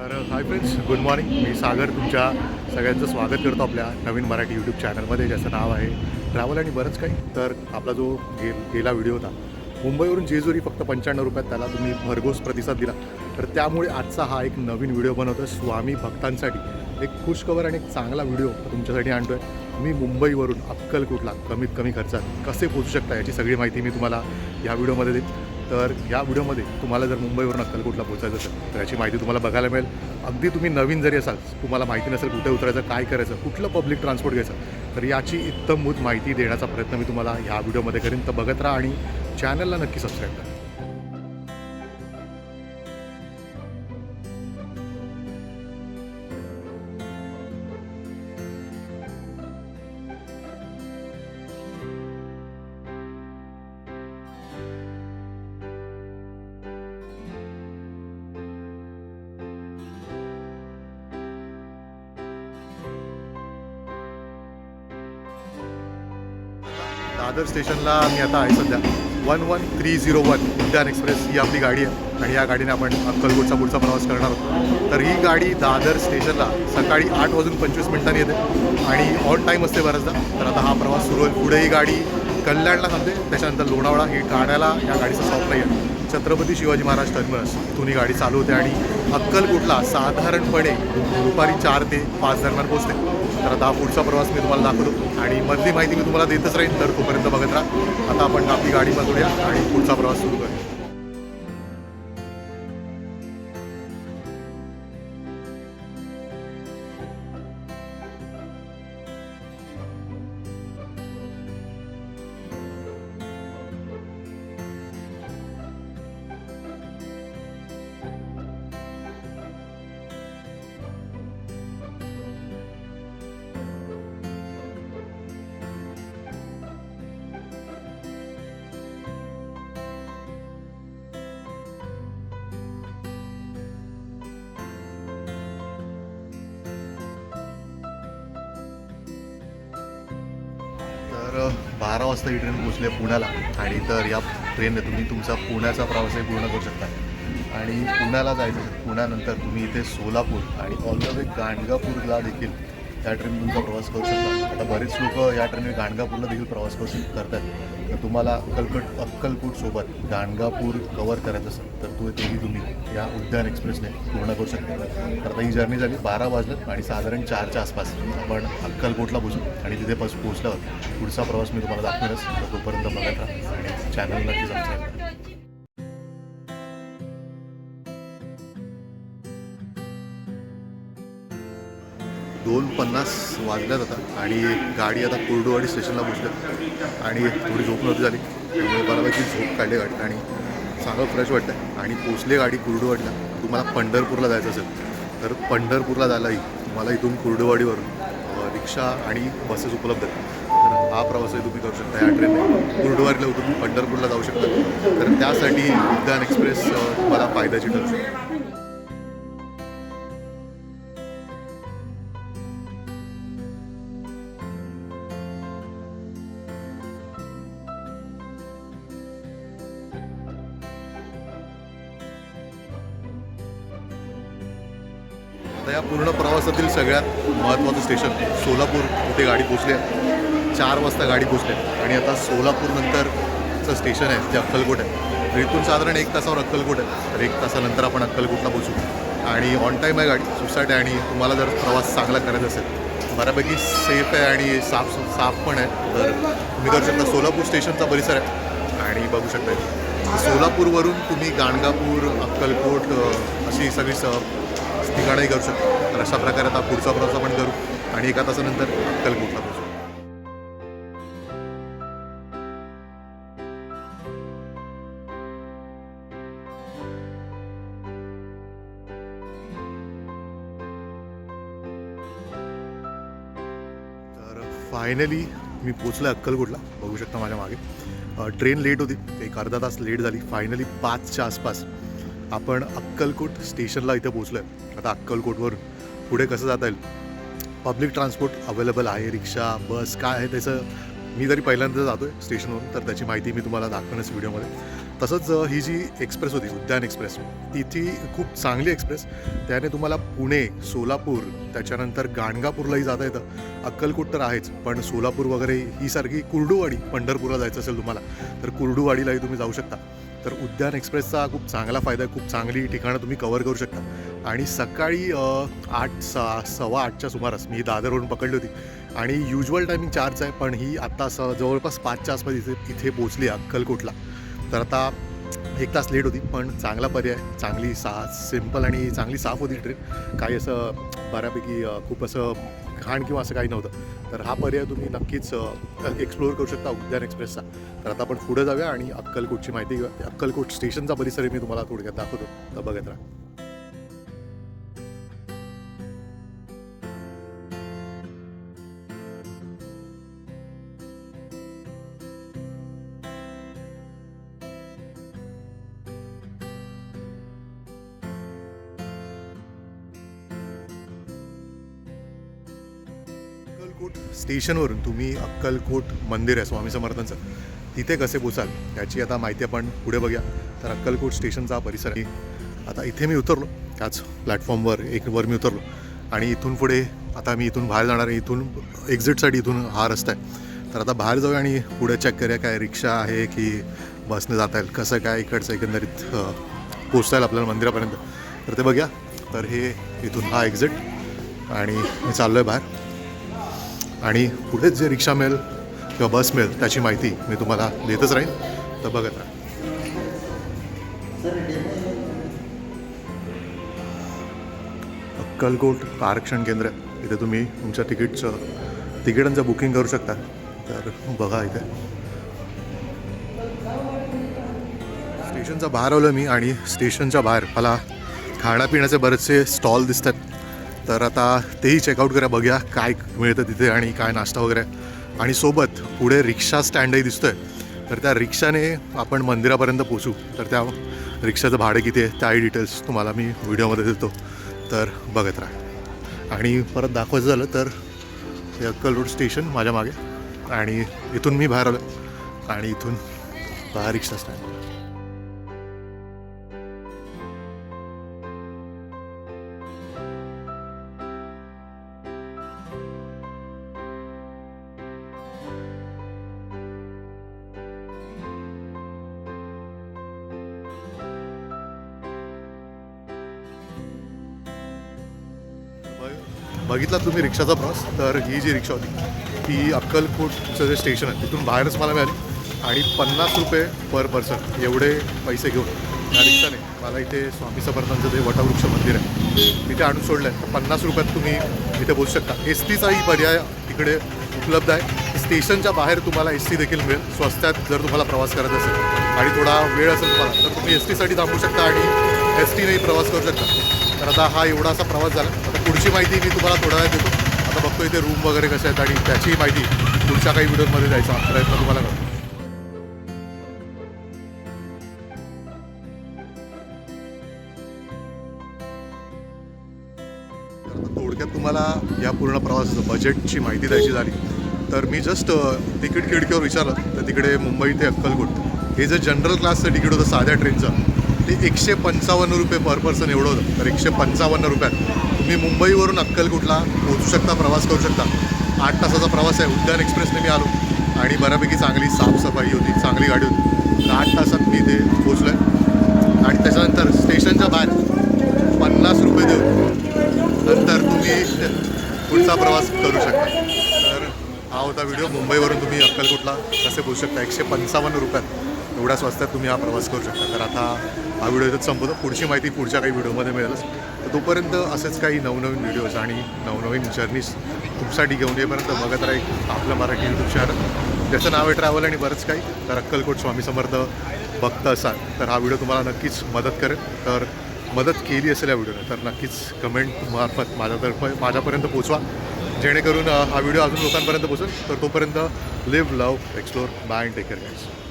तर hi friends good morning मी सागर तुमच्या सगळ्यांचं स्वागत करतो आपल्या नवीन मराठी यूट्यूब चॅनलमध्ये ज्याचं नाव आहे ट्रॅव्हल आणि बरंच काही. तर आपला जो गे गेला व्हिडिओ होता मुंबईवरून जेजुरी फक्त पंच्याण्णव रुपयात त्याला तुम्ही भरघोस प्रतिसाद दिला. तर त्यामुळे आजचा हा एक नवीन व्हिडिओ बनवतो स्वामी भक्तांसाठी. एक खुशखबर आणि एक चांगला व्हिडिओ तुमच्यासाठी आणतो आहे मी मुंबईवरून अक्कलकोटला कमीत कमी खर्चात कसे पोहोचू शकता याची सगळी माहिती मी तुम्हाला या व्हिडिओमध्ये देईन. तर या व्हिडिओमध्ये तुम्हाला जर मुंबईवरून अक्कलकोटला पोहोचायचं असेल तर याची माहिती तुम्हाला बघायला मिळेल. अगदी तुम्ही नवीन जरी असाल तुम्हाला माहिती नसेल कुठे उतरायचं काय करायचं कुठलं पब्लिक ट्रान्सपोर्ट घ्यायचं तर याची इत्तमभूत माहिती देण्याचा प्रयत्न मी तुम्हाला ह्या व्हिडिओमध्ये करेन. तर बघत राहा आणि चॅनलला नक्की सबस्क्राईब करा. दादर स्टेशनला मी आता आहे सध्या. One one three zero one Udyan express ही आपली गाडी आहे आणि या गाडीने आपण अक्कलकोटचा पुढचा प्रवास करणार आहोत. तर ही गाडी दादर स्टेशनला सकाळी आठ वाजून पंचवीस मिनिटांनी येते आणि ऑन टाईम असते बऱ्याचदा. तर आता हा प्रवास सुरू होईल. पुढे ही गाडी कल्याणला थांबते. त्याच्यानंतर लोणावळा ही ठाण्याला या गाडीचा स्टॉप नाही आहे. छत्रपती शिवाजी महाराज टर्मिनस इथून ही गाडी चालू होते आणि अक्कलकोटला साधारणपणे दुपारी चार ते पाच दरम्यान पोहोचते. तर आता हा पुढचा प्रवास मी तुम्हाला दाखवतो. आणि मधली माहिती मी तुम्हाला देतच राहीन तर तोपर्यंत बघत राहा. आता आपण आपली गाडी बघूया आणि पुढचा प्रवास सुरू करूया. वाजता ही ट्रेन पोचली आहे पुण्याला. आणि तर या ट्रेनने तुम्ही तुमचा पुण्याचा प्रवासही पूर्ण करू शकता. आणि पुण्याला जायचं पुण्यानंतर तुम्ही इथे सोलापूर आणि ऑल द वे गाणगापूरला देखील या ट्रेन तुमचा प्रवास करू शकता. आता बरेच लोक या ट्रेनने गाणगापूरला देखील प्रवास करू करतात. तर तुम्हाला अक्कलकोट अक्कलकोटसोबत गाणगापूर कवर करायचं असेल तर तो तेही तुम्ही या उद्यान एक्सप्रेसने पूर्ण करू शकता. तर आता ही जर्नी झाली बारा वाजल्यात आणि साधारण चारच्या आसपास आपण अक्कलकोटला पोचू आणि तिथे पास पोचल्यावर पुढचा प्रवास मी तुम्हाला दाखवेनच तर तोपर्यंत बघत राहा आणि चॅनल नक्की सबस्क्राईब दोन पन्नास वाजल्यात आता आणि गाडी आता कुर्डुवाडी स्टेशनला पोचल्या आणि थोडी झोप नव्हती झाली. त्यामुळे बऱ्यापैकी झोप काढली गाडी. आणि चांगलं फ्रेश वाटतं आणि पोचले गाडी कुर्डुवाडीला. तुम्हाला पंढरपूरला जायचं असेल तर पंढरपूरला जायलाही तुम्हाला इथून कुर्डुवाडीवरून रिक्षा आणि बसेस उपलब्ध आहेत. तर हा प्रवासही तुम्ही करू शकता या ट्रेनने. कुर्डुवाडीला उतरून पंढरपूरला जाऊ शकता. तर त्यासाठी उद्यान एक्सप्रेस तुम्हाला फायद्याची ठरू शकते प्रवासातील सगळ्यात महत्त्वाचं स्टेशन सोलापूर. इथे गाडी पोचली आहे. चार वाजता गाडी पोचली आहे. आणि आता सोलापूरनंतरचं स्टेशन आहे ते अक्कलकोट आहे. तर इथून साधारण एक तासावर अक्कलकोट आहे. तर एक तासानंतर आपण अक्कलकोटला पोचू आणि ऑन टाईम आहे गाडी. सुसाट आहे आणि तुम्हाला जर प्रवास चांगला करायचा असेल बऱ्यापैकी सेफ आहे आणि साफ साफ पण आहे. तर तुम्ही करू शकता सोलापूर स्टेशनचा परिसर आहे. आणि बघू शकता सोलापूरवरून तुम्ही गाणगापूर अक्कलकोट अशी सगळी स ठिकाणंही करू शकता. तर अशा प्रकारे आता पुढचा प्रवास आपण करू आणि एका तासानंतर अक्कलकोटला पोहोचू. तर फायनली मी पोचलो अक्कलकोटला. बघू शकता माझ्या मागे. ट्रेन लेट होती. एक अर्धा तास लेट झाली. फायनली पाचच्या आसपास आपण अक्कलकोट स्टेशनला इथे पोचलो आहे आता अक्कलकोटवरून. पुढे कसं जाता येईल? पब्लिक ट्रान्सपोर्ट अवेलेबल आहे रिक्षा बस काय आहे त्याचं? मी जरी पहिल्यांदा जातो आहे स्टेशनवरून तर त्याची माहिती मी तुम्हाला दाखवण्यास व्हिडिओमध्ये. तसंच ही जी एक्सप्रेस होती उद्यान एक्सप्रेस तिथी खूप चांगली एक्सप्रेस त्याने तुम्हाला पुणे सोलापूर त्याच्यानंतर गाणगापूरलाही जाता येतं. अक्कलकोट तर आहेच पण सोलापूर वगैरे ही सारखी कुर्डूवाडी पंढरपूरला जायचं असेल तुम्हाला तर कुर्डूवाडीलाही तुम्ही जाऊ शकता. तर उद्यान एक्सप्रेसचा खूप चांगला फायदा आहे खूप चांगली ठिकाणं तुम्ही कवर करू शकता. आणि सकाळी आठ सा सव्वा आठच्या सुमारास मी दादरवरून पकडली होती. आणि युजल टायमिंग चारच आहे पण ही आत्ता स जवळपास पाचच्या आसपास इथे इथे पोचली अक्कलकोटला. तर आता एक तास लेट होती पण चांगला पर्याय चांगली सा सिंपल आणि चांगली साफ होती ट्रेन काही असं बऱ्यापैकी खूप असं घाण किंवा असं काही नव्हतं. तर हा पर्याय तुम्ही नक्कीच एक्सप्लोअर करू शकता उद्यान एक्सप्रेसचा तर आता आपण पुढे जाऊया आणि अक्कलकोटची माहिती घेऊया. अक्कलकोट स्टेशनचा परिसर मी तुम्हाला थोडक्यात दाखवतो. तर बघत राहा. अक्कलकोट स्टेशनवरून तुम्ही अक्कलकोट मंदिर आहे स्वामी समर्थांचं. तिथे कसे पोचाल याची आता माहिती आपण पुढे बघूया. तर अक्कलकोट स्टेशनचा परिसर आहे. आता इथे मी उतरलो. त्याच प्लॅटफॉर्मवर एक वर मी उतरलो. आणि इथून पुढे आता मी इथून बाहेर जाणार आहे. इथून एक्झिटसाठी इथून हा रस्ता आहे. तर आता बाहेर जाऊया आणि पुढे चेक करूया काय रिक्षा आहे की बसने जाता येईल कसं काय इकडचं एकंदरीत पोचता येईल आपल्याला मंदिरापर्यंत. तर ते बघूया. तर हे इथून हा एक्झिट आणि मी चाललो आहे बाहेर. आणि पुढेच जे रिक्षा मिळेल किंवा बस मिळेल त्याची माहिती मी तुम्हाला देतच राहीन. तर बघत राहा. अक्कलकोट आरक्षण केंद्र इथे तुम्ही तुमच्या तिकीटचं तिकिटांचं बुकिंग करू शकता. तर बघा इथे. स्टेशनचा बाहेर आलो मी आणि स्टेशनच्या बाहेर मला खाण्यापिण्याचे बरेचसे स्टॉल दिसतात. तर आता तेही चेकआउट करा बघूया काय मिळतं तिथे आणि काय नाश्ता वगैरे. आणि सोबत पुढे रिक्षा स्टँडही दिसतोय. तर त्या रिक्षाने आपण मंदिरापर्यंत पोचू तर त्या रिक्षाचं भाडं किती आहे त्याही डिटेल्स तुम्हाला मी व्हिडिओमध्ये देतो. तर बघत राहा. आणि परत दाखवायचं झालं तर हे अक्कल रोड स्टेशन माझ्या मागे. आणि इथून मी बाहेर आलो आणि इथून पहा रिक्षा स्टँड बघितला तुम्ही रिक्षाचा प्रवास? तर ही जी रिक्षा होती ती अक्कलकोटचं जे स्टेशन आहे तिथून बाहेरच मला मिळाली. आणि पन्नास रुपये पर पर्सन एवढे पैसे घेऊन त्या रिक्षाने मला इथे स्वामी समर्थांचं जे वटवृक्ष मंदिर आहे तिथे आणून सोडलं आहे तर पन्नास रुपयात तुम्ही इथे बोलू शकता. एस टीचाही पर्याय तिकडे उपलब्ध आहे. स्टेशनच्या बाहेर तुम्हाला एस टी देखील मिळेल. स्वस्तात जर तुम्हाला प्रवास करायचा असेल आणि थोडा वेळ असेल तुम्हाला तर तुम्ही एस टीसाठी थांबू शकता आणि एस टीनेही प्रवास करू शकता. तर आता हा एवढा असा प्रवास झाला. पुढची माहिती मी तुम्हाला थोडा वेळ देतो. आता बघतो इथे रूम वगैरे कसे आहेत आणि त्याची माहिती पुढच्या काही व्हिडिओमध्ये द्यायचा प्रयत्न तुम्हाला करतो. थोडक्यात तुम्हाला या पूर्ण प्रवासाचं बजेटची माहिती द्यायची झाली. तर मी जस्ट तिकीट खिडकीवर विचारलं तर तिकडे मुंबई ते अक्कलकोट. हे जे जनरल क्लासचं तिकीट होतं साध्या ट्रेनचं ते एकशे पंचावन्न रुपये पर पर्सन एवढं होतं. तर एकशे पंचावन्न रुपयात. तुम्ही मुंबईवरून अक्कलकोटला पोहोचू शकता प्रवास करू शकता. आठ तासाचा प्रवास आहे. उद्यान एक्सप्रेसने मी आलो. आणि बऱ्यापैकी चांगली साफसफाई होती चांगली गाडी होती. तर आठ तासात मी इथे पोचलो आहे आणि त्याच्यानंतर स्टेशनच्या बाहेर पन्नास रुपये देऊन नंतर तुम्ही पुढचा प्रवास करू शकता. तर हा होता व्हिडिओ. मुंबईवरून तुम्ही अक्कलकोटला कसे पोहोचू शकता? एकशे पंचावन्न रुपयात. एवढ्या स्वस्तात तुम्ही हा प्रवास करू शकता. तर आता हा व्हिडिओ इथंच संपवतो. पुढची माहिती पुढच्या काही व्हिडिओमध्ये मिळेलच. तर तोपर्यंत असेच काही नवनवीन व्हिडिओज आणि नवनवीन जर्नीज तुमच्यासाठी घेऊन येईपर्यंत बघत राहील आपलं मराठी यूट्यूब चॅनल ज्याचं नाव आहे ट्रॅव्हल आणि बरंच काही. तर अक्कलकोट स्वामी समर्थ बघत असाल तर हा व्हिडिओ तुम्हाला नक्कीच मदत करेल. तर मदत केली असेल या व्हिडिओने तर नक्कीच कमेंट मार्फत माझ्यातर्फे माझ्यापर्यंत पोचवा जेणेकरून हा व्हिडिओ अजून लोकांपर्यंत पोचेल तर तोपर्यंत live love explore bye and take care guys